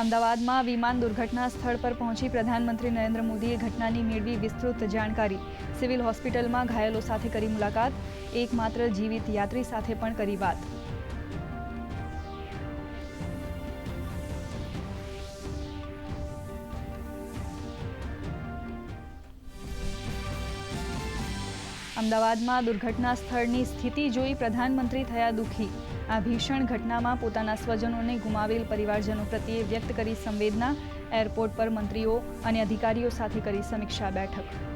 અમદાવાદમાં વિમાન દુર્ઘટના સ્થળ પર પહોંચી પ્રધાનમંત્રી નરેન્દ્ર મોદીએ ઘટનાની મેળવી વિસ્તૃત જાણકારી. સિવિલ હોસ્પિટલમાં ઘાયલો સાથે કરી મુલાકાત, એકમાત્ર જીવિત યાત્રી સાથે પણ કરી વાત. અમદાવાદમાં દુર્ઘટના સ્થળની સ્થિતિ જોઈ પ્રધાનમંત્રી થયા દુઃખી. આ ભીષણ ઘટનામાં પોતાના સ્વજનોને ગુમાવેલ પરિવારજનો પ્રત્યે વ્યક્ત કરી સંવેદના, એરપોર્ટ પર મંત્રીઓ અને અધિકારીઓ સાથે કરી સમીક્ષા બેઠક.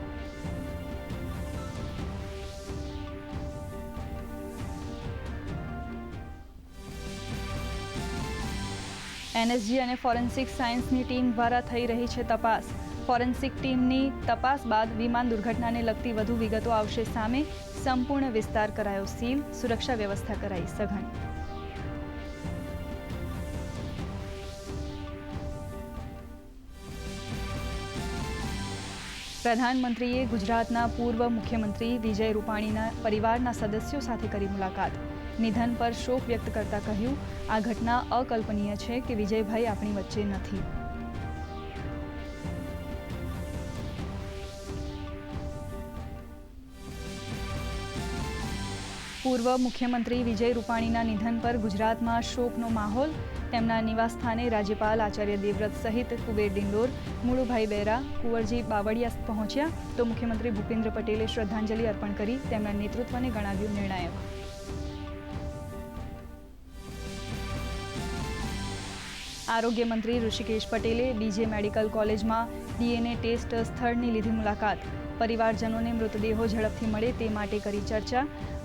એનએસજી અને ફોરેન્સિક સાયન્સની ટીમ દ્વારા થઈ રહી છે તપાસ. ફોરેન્સિક ટીમની તપાસ બાદ વિમાન દુર્ઘટનાને લગતી વધુ વિગતો આવશે સામે સંપૂર્ણ વિસ્તાર કરાયો સીલ, સુરક્ષા વ્યવસ્થા કરાઈ સઘન. પ્રધાનમંત્રીએ ગુજરાતના પૂર્વ મુખ્યમંત્રી વિજય રૂપાણીના પરિવારના સદસ્યો સાથે કરી મુલાકાત. નિધન પર શોક વ્યક્ત કરતા કહ્યું, આ ઘટના અકલ્પનીય છે કે વિજયભાઈ આપણી વચ્ચે નથી. પૂર્વ મુખ્યમંત્રી વિજય રૂપાણીના નિધન પર ગુજરાતમાં શોકનો માહોલ તેમના નિવાસસ્થાને રાજ્યપાલ આચાર્ય દેવવ્રત સહિત કુબેર ડિંડોર, મુળુભાઈ બેરા, કુંવરજી બાવળિયા પહોંચ્યા તો મુખ્યમંત્રી ભૂપેન્દ્ર પટેલે શ્રદ્ધાંજલિ અર્પણ કરી તેમના નેતૃત્વને ગણાવ્યું નિર્ણાયક. આરોગ્ય મંત્રી ઋષિકેશ પટેલે ડીજે મેડિકલ કોલેજમાં ડીએનએ ટેસ્ટ સ્થળની લીધી મુલાકાત. પરિવારજનોને મૃતદેહો ઝડપથી મળે તે માટે કરી ચર્ચા.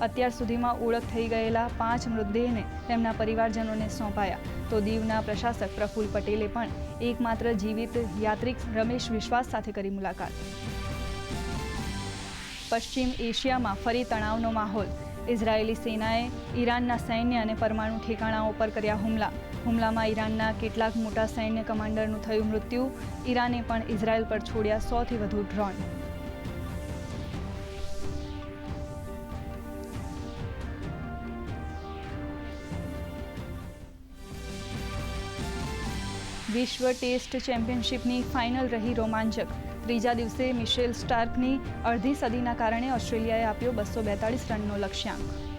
અત્યાર સુધીમાં ઓળખ થઈ ગયેલા પાંચ મૃતદેહને તેમના પરિવારજનોને સોંપાયા. તો દીવના પ્રશાસક પ્રફુલ્લ પટેલે પણ એકમાત્ર જીવિત યાત્રિક રમેશ વિશ્વાસ સાથે કરી મુલાકાત. પશ્ચિમ એશિયામાં ફરી તણાવનો માહોલ. ઇઝરાયેલી સેનાએ ઈરાનના સૈન્ય અને પરમાણુ ઠેકાણાઓ પર કર્યા હુમલા. હુમલામાં ઈરાનના કેટલાક મોટા સૈન્ય કમાન્ડરનું થયું મૃત્યુ. ઈરાને પણ ઇઝરાયલ પર છોડ્યા સોથી વધુ ડ્રોન. વિશ્વ ટેસ્ટ ચેમ્પિયનશિપની ફાઇનલ રહી રોમાંચક. ત્રીજા દિવસે મિશેલ સ્ટાર્કની અડધી સદીના કારણે ઓસ્ટ્રેલિયાએ આપ્યો બસો બેતાળીસ રનનો લક્ષ્યાંક.